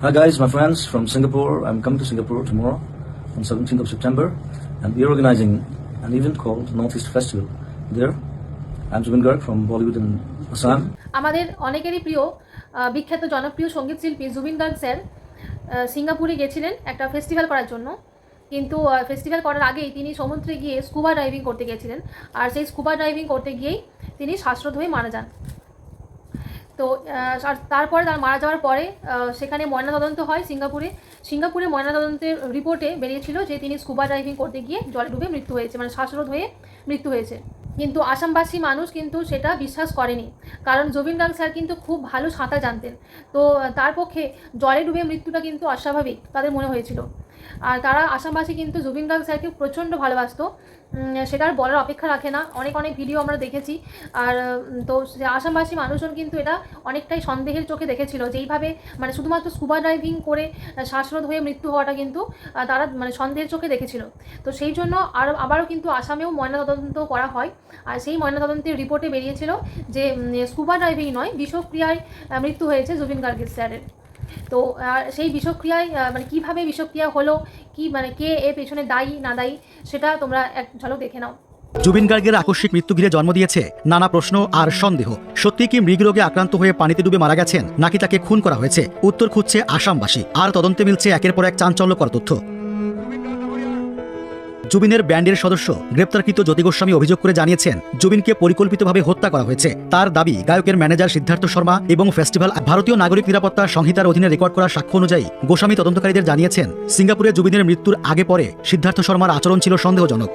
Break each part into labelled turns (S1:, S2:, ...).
S1: Hi guys, my friends from Singapore. I'm coming to Singapore tomorrow on 17th of September and we're organizing an event called Northeast Festival. There, I'm Zubin Garg from Bollywood in Assam.
S2: আমাদের অনেকেরই প্রিয় বিখ্যাত জনপ্রিয় সংগীত শিল্পী Zubeen Garg sir সিঙ্গাপুরে গেছিলেন একটা ফেস্টিভ্যাল করার জন্য কিন্তু ফেস্টিভ্যাল করার আগেই তিনি সমুদ্রে গিয়ে স্কুবা ডাইভিং করতে গিয়েছিলেন আর সেই স্কুবা ডাইভিং করতে গিয়েই তিনি শ্বাসরোধ হয়ে মারা যান তো তারপরে তার মারা যাওয়ার পরে সেখানে ময়নাতদন্ত হয় সিঙ্গাপুরে। সিঙ্গাপুরে ময়নাতদন্তের রিপোর্টে বেরিয়েছিল যে তিনি স্কুবা ডাইভিং করতে গিয়ে জলে ডুবে মৃত্যু হয়েছে মানে শ্বাসরোধ হয়ে মৃত্যু হয়েছে। কিন্তু আসামবাসী মানুষ কিন্তু সেটা বিশ্বাস করেনি। কারণ জবিন গার্গ স্যার কিন্তু খুব ভালো সাঁতার জানতেন। তো, তার পক্ষে জলে ডুবে মৃত্যুটা কিন্তু অস্বাভাবিক, তাদের মনে হয়েছিল। আর তারা আসামবাসী কিন্তু জুবিন গার্গ স্যারকে প্রচণ্ড ভালোবাসতো। সেটা আর বলার অপেক্ষা রাখে না। অনেক অনেক ভিডিও আমরা দেখেছি। আর তো আসামবাসী মানুষজন কিন্তু এটা অনেকটাই সন্দেহের চোখে দেখেছিল যে এইভাবে মানে শুধুমাত্র স্কুবা ড্রাইভিং করে শ্বাসরোধ হয়ে মৃত্যু হওয়াটা কিন্তু তারা মানে সন্দেহের চোখে দেখেছিল। তো সেই জন্য আর, আবারও কিন্তু আসামেও ময়নাতদন্ত করা হয়। আর সেই ময়নাতদন্তের রিপোর্টে বেরিয়েছিল যে স্কুবা ড্রাইভিং নয়, বিষক্রিয়ায় মৃত্যু হয়েছে জুবিন গার্গের স্যারের। তো সেই বিষক্রিয়ায় মানে কীভাবে বিষক্রিয়া হলো, কি মানে কে এর পেছনে দায়ী, না দায়ী, সেটা তোমরা এক ঝলক দেখে নাও।
S3: জুবিন গার্গের আকস্মিক মৃত্যু ঘিরে জন্ম দিয়েছে নানা প্রশ্ন আর সন্দেহ। সত্যি কি মৃগরোগে আক্রান্ত হয়ে পানিতে ডুবে মারা গেছেন, নাকি তাকে খুন করা হয়েছে? উত্তর খুঁজছে আসামবাসী। আর তদন্তে মিলছে একের পর এক চাঞ্চল্যকর তথ্য। জুবিনের ব্যান্ডের সদস্য, গ্রেপ্তারকৃত জ্যোতি গোস্বামী অভিযোগ করে জানিয়েছেন, জুবিনকে পরিকল্পিতভাবে হত্যা করা হয়েছে। তার দাবি, গায়কের ম্যানেজার সিদ্ধার্থ শর্মা এবং ফেস্টিভ্যাল ভারতীয় নাগরিক নিরাপত্তা সংহিতার অধীনে রেকর্ড করা সাক্ষ্য অনুযায়ী গোস্বামী তদন্তকারীদের জানিয়েছেন, সিঙ্গাপুরে জুবিনের মৃত্যুর আগে পরে সিদ্ধার্থ শর্মার আচরণ ছিল সন্দেহজনক।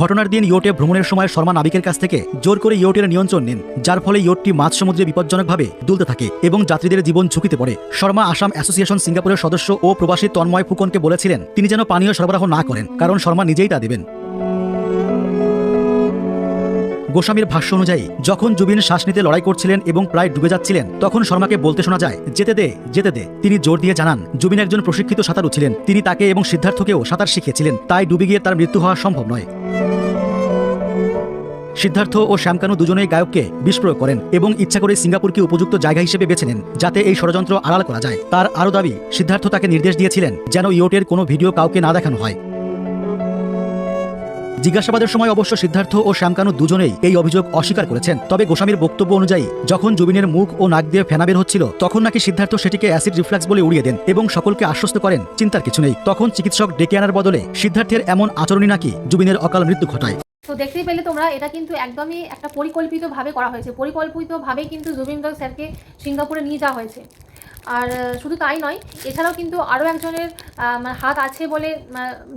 S3: ঘটনার দিন ইয়োটে ভ্রমণের সময় শর্মা নাবিকের কাছ থেকে জোর করে ইয়োটের নিয়ন্ত্রণ নেন, যার ফলে ইয়োটটি মাঝ সমুদ্রে বিপজ্জনকভাবে দুলতে থাকে এবং যাত্রীদের জীবন ঝুঁকিতে পড়ে। শর্মা আসাম অ্যাসোসিয়েশন সিঙ্গাপুরের সদস্য ও প্রবাসী তন্ময় ফুকনকে বলেছিলেন, তিনি যেন পানীয় সরবরাহ না করেন, কারণ শর্মা নিজেই তা দেবেন। গোস্বামীর ভাষ্য অনুযায়ী, যখন জুবিন শ্বাস নিতে লড়াই করছিলেন এবং প্রায় ডুবে যাচ্ছিলেন, তখন শর্মাকে বলতে শোনা যায়, যেতে দে যেতে দে। তিনি জোর দিয়ে জানান, জুবিন একজন প্রশিক্ষিত সাঁতারু ছিলেন। তিনি তাকে এবং সিদ্ধার্থকেও সাঁতার শিখিয়েছিলেন, তাই ডুবে গিয়ে তার মৃত্যু হওয়া সম্ভব নয়। সিদ্ধার্থ ও শ্যামকানু দুজনেই গায়ককে বিস্প্রয়োগ করেন এবং ইচ্ছা করে সিঙ্গাপুরকে উপযুক্ত জায়গা হিসেবে বেছে নেন, যাতে এই ষড়যন্ত্র আড়াল করা যায়। তার আরও দাবি, সিদ্ধার্থ তাকে নির্দেশ দিয়েছিলেন যেন ইয়োটের কোনো ভিডিও কাউকে না দেখানো হয়। জিজ্ঞাসাবাদের সময় অবশ্য সিদ্ধার্থ ও শ্যামকানু দুজনেই এই অভিযোগ অস্বীকার করেছেন। তবে গোস্বামীর বক্তব্য অনুযায়ী, যখন জুবিনের মুখ ও নাক দিয়ে ফেনা বের হচ্ছিল, তখন নাকি সিদ্ধার্থ সেটিকে অ্যাসিড রিফ্লাক্স বলে উড়িয়ে দেন এবং সকলকে আশ্বস্ত করেন, চিন্তার কিছু নেই। তখন চিকিৎসক ডেকে আনার বদলে সিদ্ধার্থের এমন আচরণই নাকি জুবিনের অকাল মৃত্যু ঘটায়।
S2: তো দেখতেই পেলে তোমরা, এটা কিন্তু একদমই একটা পরিকল্পিতভাবে করা হয়েছে। পরিকল্পিতভাবেই কিন্তু জুবিন স্যারকে সিঙ্গাপুরে নিয়ে যাওয়া হয়েছে। আর শুধু তাই নয়, এছাড়াও কিন্তু আরও একজনের মানে হাত আছে বলে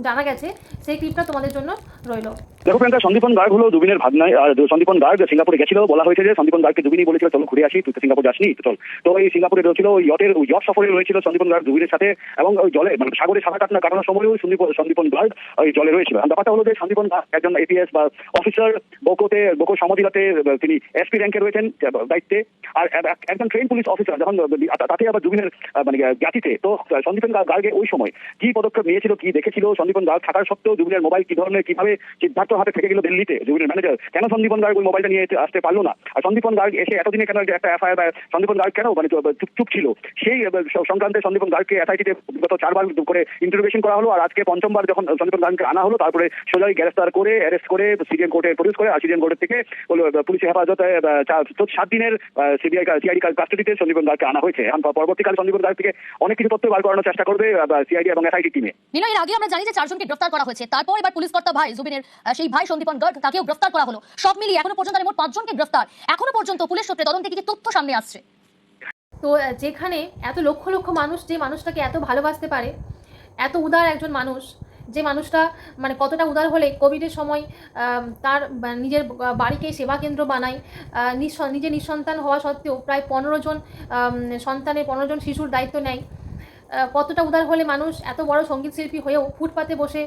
S2: জানা গেছে। সেই ক্লিপটা তোমাদের জন্য রইল।
S4: দেখো প্রিয়াঙ্কা সন্দীপন গার্গ হলো দুবিনের ভাবনায় আর সন্দীপন গার্গ সিঙ্গাপুরে গেছিল বলা হয়েছে যে সন্দীপন গার্গকে দুবিনই বলেছিল চলো ঘুরে আসি তুই তো সিঙ্গাপুর যাসনি চল। তো এই সিঙ্গাপুরে রয়েছিল ওই ইয়টের ইয়ট সফরে রয়েছিল সন্দীপন গার্গ দুবিনের সাথে এবং ওই জলে মানে সাগরে সাঁতার কাটানো কাটানোর সময়ও সন্দীপ সন্দীপন গার্গ ওই জলে রয়েছিল। ব্যাপারটা হলো যে সন্দীপন গার্গ একজন এপিএস বা অফিসার বোকোতে বোকো সমাধিরাতে তিনি এসপি র্যাঙ্কে রয়েছেন দায়িত্বে। আর একজন ট্রেন পুলিশ অফিসার যখন তাতে আবার জুবিনের আহ, মানে জ্ঞাতিতে তো সন্দীপন গার্গে ওই সময় কি পদক্ষেপ নিয়েছিল কি দেখেছিল সন্দীপন গার্গ থাকার সত্ত্বেও দুবিনের মোবাইল কি ধরনের কীভাবে সিদ্ধার্থ হাতে থেকে গেল দিল্লিতে জুবিনের ম্যানেজার কেন সন্দীপন গার্গ ওই মোবাইলটা নিয়ে আসতে পারল না? আর সন্দীপন গার্গ এসে এতদিনে কেন একটা এফআইআর সন্দীপন গার্গ কেন মানে চুপ- ছিল? সেই সংক্রান্তে সন্দীপন গার্গকে এসআইটিতে গত চারবার করে ইন্টারোগেশন করা হলো আর আজকে পঞ্চমবার যখন সন্দীপন গার্গকে আনা হলো তারপরে সোজাই গ্রেফতার করে অ্যারেস্ট করে সিডিএম কোর্টে প্রডিউস করে আর সিডিএম কোর্টের থেকে পুলিশের হেফাজতে সাত দিনের সিবিআই সিআইডি কাস্টডিতে সন্দীপন গার্গকে আনা হয়েছে। এখন পরবর্তীকালে সন্দীপন গার্গ থেকে অনেক কিছু তথ্য বার করানোর চেষ্টা করবে সিআইডি এবং এসআইটি টিমে
S5: এর আগে আমরা জানি যে চারজনকে গ্রেফতার করা হয়েছে। তারপর এবার পুলিশ কর্তা ভাই জুবিনের আহ, সেই ভাই সন্দীপন গর্গ তাকেও গ্রেফতার করা হলো। সব মিলিয়ে এখনও পর্যন্ত মোট পাঁচজনকে গ্রেফতার। এখনও পর্যন্ত পুলিশ সূত্রে তদন্তে কি তথ্য সামনে আসছে?
S2: তো যেখানে এত লক্ষ লক্ষ মানুষ যে মানুষটাকে এত ভালোবাসতে পারে, এত উদার একজন মানুষ, যে মানুষটা মানে কতটা উদার হলে কোভিডের সময় তার নিজের বাড়িকে সেবা কেন্দ্র বানায় নিজে নিঃসন্তান হওয়া সত্ত্বেও প্রায় পনেরো জন সন্তানের পনেরো জন শিশুর দায়িত্ব নেয়। কতটা উদার হলে মানুষ এত বড় সংগীত শিল্পী হয়েও ফুটপাতে বসে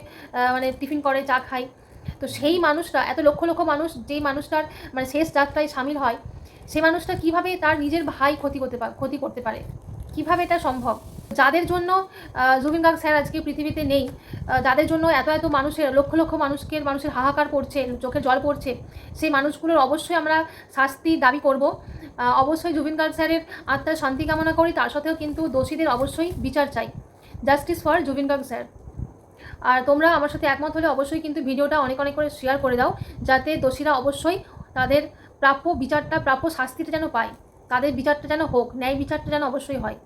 S2: মানে টিফিন করে, চা খায়। তো সেই মানুষরা, এত লক্ষ লক্ষ মানুষ, যেই মানুষটার মানে শেষ যাত্রায় সামিল হয়, সে মানুষটা কীভাবে তার নিজের ভাই ক্ষতি করতে পারে ক্ষতি করতে পারে? কীভাবে এটা সম্ভব? যাদের জন্য জুবিন গার্গ স্যার আজকে পৃথিবীতে নেই যাদের জন্য এত এত মানুষের, লক্ষ লক্ষ মানুষকে মানুষের হাহাকার পড়ছে চোখে জল পড়ছে, সেই মানুষগুলোর অবশ্যই আমরা শাস্তি দাবি করব। অবশ্যই জুবিন গার্গ স্যারের আত্মার শান্তি কামনা করি, তার সাথেও কিন্তু দোষীদের অবশ্যই বিচার চাই। Justice for Zubeen Garg sir. আর তোমরা আমার সাথে একমত হলে অবশ্যই কিন্তু ভিডিওটা অনেক অনেক করে শেয়ার করে দাও, যাতে দোষীরা অবশ্যই তাদের প্রাপ্য বিচারটা, প্রাপ্য শাস্তিটা যেন পায়। তাদের বিচারটা যেন হোক, ন্যায় বিচারটা যেন অবশ্যই হয়।